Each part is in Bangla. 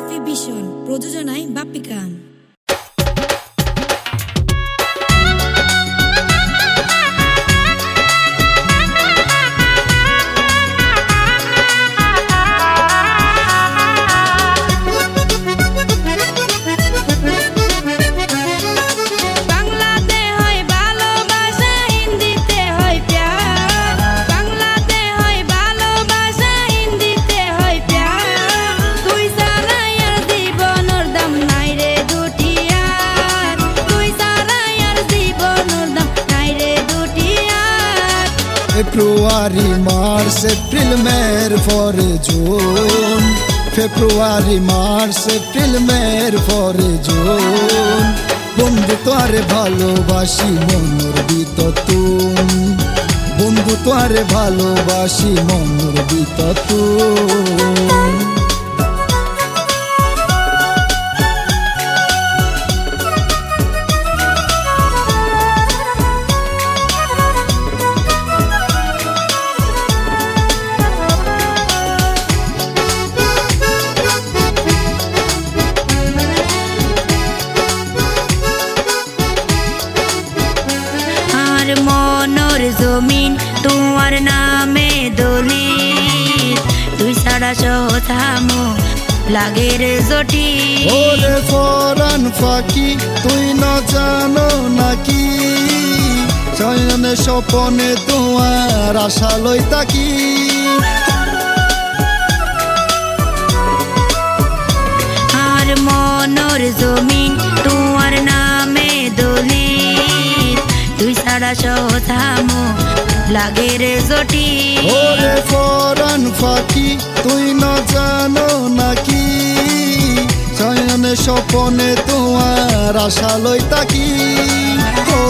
রাফি ভীষণ। প্রযোজনায় বাপ্পি ফেব্রুয়ারি, মার্চ, এপ্রিল, মের পরে জুন। ফেব্রুয়ারি, মার্চ, এপ্রিল, মের পরে জুন। বন্ধু তোরে ভালোবাসি, মনোর বিততুন বন্ধু তোরে ভালোবাসি, মনোর বিততুন আর জমিন, তোমার নামে দলিল। তুই ছাড়া সহথামো লাগের জটি ওরে ফরান ফাঁকি, তুই না জানো নাকি? চয়নে স্বপনে তোমার আশা লই তাকি। ছাড়া সহথামো লাগের জটি। ওরে ফরান ফাঁকি তুই না জানো নাকি? চয়নে স্বপনে তোমার আশা লই তাকি ও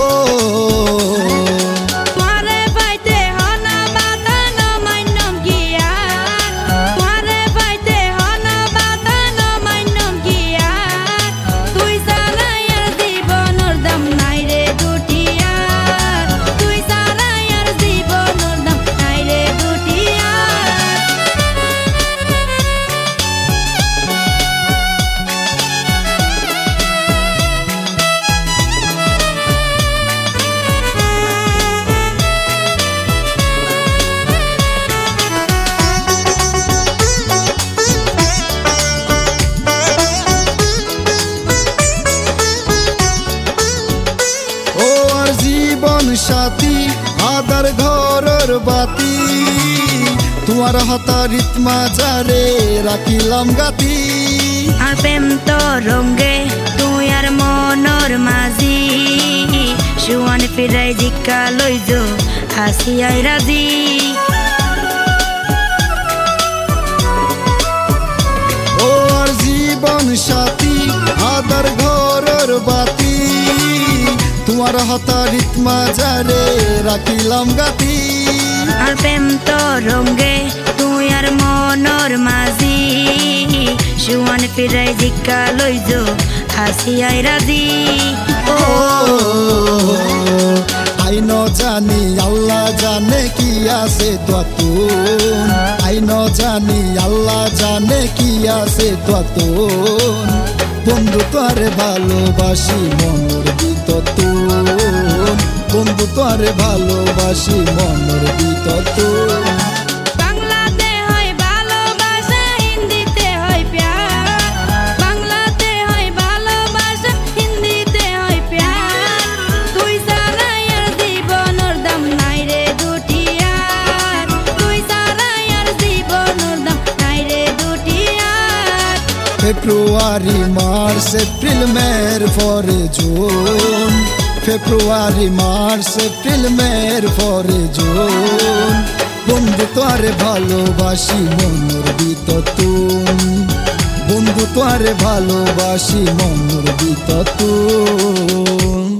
সাথী আদার ঘরের বাতি। তোমার হতারিত মাজারে রাখিলাম গাতি। প্রেম তো রঙ্গে তুই আর মনর মাঝি। সুয়ান ফিরাই জিকা লইজ হাসিয়াই রাজি। ও আর জীবন সাথী আদার বাতি তোমার হতারিত মাজারে রাখিলাম গাতি। আর প্রেম তো রঙ্গে তুই আর মনর মাঝি। সুয়ান ফিরাই জিকা লইজ হাসিয়াই রাজি। ও আইন জানি আল্লাহ জানে কি আছে ততুন। আইন জানি আল্লাহ জানে কি আছে ততুন। বন্ধু তোরে ভালোবাসি মনোর তো। বন্ধু তোরে ভালোবাসি মনোর গীত বাংলাতে ফেব্রুয়ারি, মার্চ, এপ্রিল, মের পরে জুন। ফেব্রুয়ারি, মার্চ, এপ্রিল, মের পরে জুন। বন্ধু তোরে ভালোবাসি, মনোর বিত বন্ধু তোরে ভালোবাসি, মনোর বিততুন